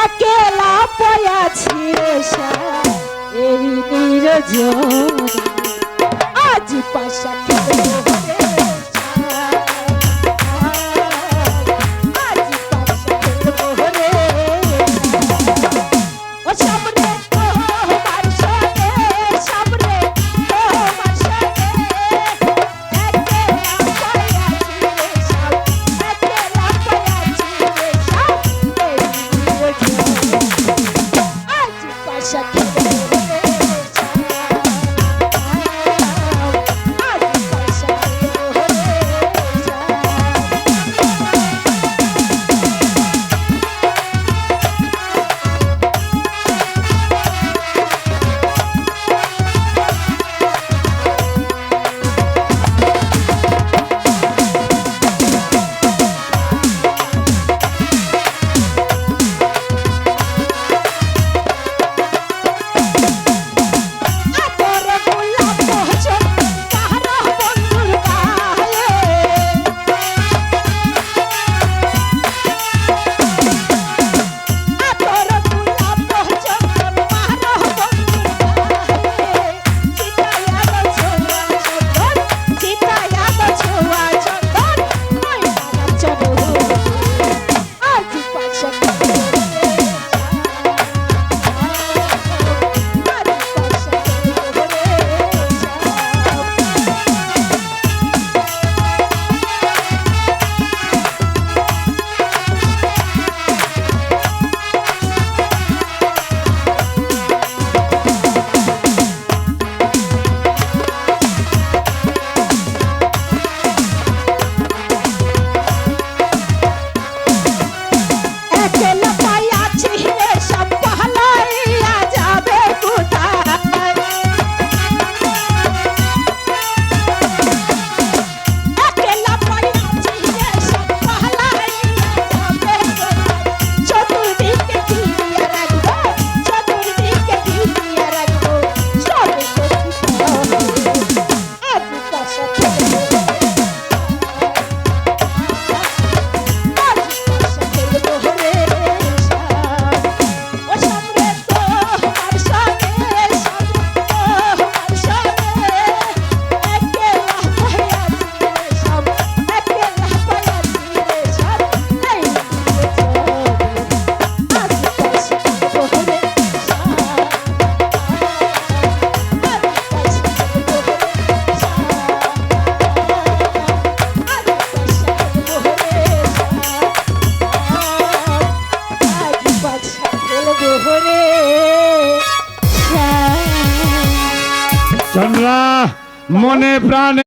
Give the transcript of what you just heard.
একেলা পয়াছি এই নিরজ আজ পাশা খেয়ে What's happening? মনে প্রাণে